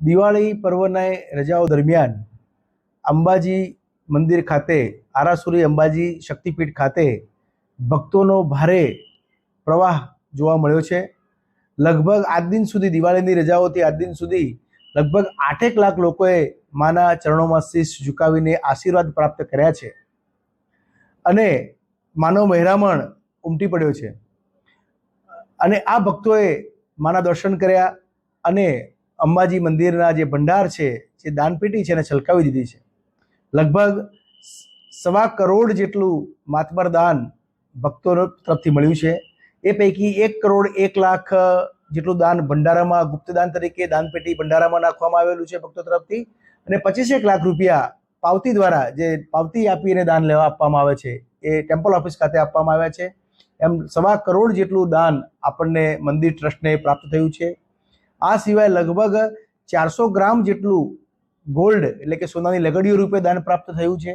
દિવાળી પર્વના રજાઓ દરમિયાન અંબાજી મંદિર ખાતે, આરાસુરી અંબાજી શક્તિપીઠ ખાતે ભક્તોનો ભારે પ્રવાહ જોવા મળ્યો છે. લગભગ આજ દિન સુધી દિવાળીની રજાઓથી આજ દિન સુધી લગભગ આઠેક લાખ લોકોએ માના ચરણોમાં શીશ ઝુકાવીને આશીર્વાદ પ્રાપ્ત કર્યા છે અને માનવ મહેરામણ ઉમટી પડ્યો છે. અને આ ભક્તોએ માના દર્શન કર્યા અને અંબાજી મંદિરના જે ભંડાર છે, જે દાનપેટી છે એને છલકાવી દીધી છે. લગભગ સવા કરોડ જેટલું માતબર દાન ભક્તો તરફથી મળ્યું છે. એ પૈકી એક કરોડ એક લાખ જેટલું દાન ભંડારામાં ગુપ્તદાન તરીકે દાનપેટી ભંડારામાં નાખવામાં આવેલું છે ભક્તો તરફથી. અને પચીસેક લાખ રૂપિયા પાવતી દ્વારા જે પાવતી આપીને દાન લેવા આપવામાં આવે છે, એ ટેમ્પલ ઓફિસ ખાતે આપવામાં આવ્યા છે. એમ સવા કરોડ જેટલું દાન આપણને મંદિર ટ્રસ્ટને પ્રાપ્ત થયું છે. આ સિવાય લગભગ ચારસો ગ્રામ જેટલું ગોલ્ડ એટલે કે સોનાની લગડીઓ રૂપે દાન પ્રાપ્ત થયું છે.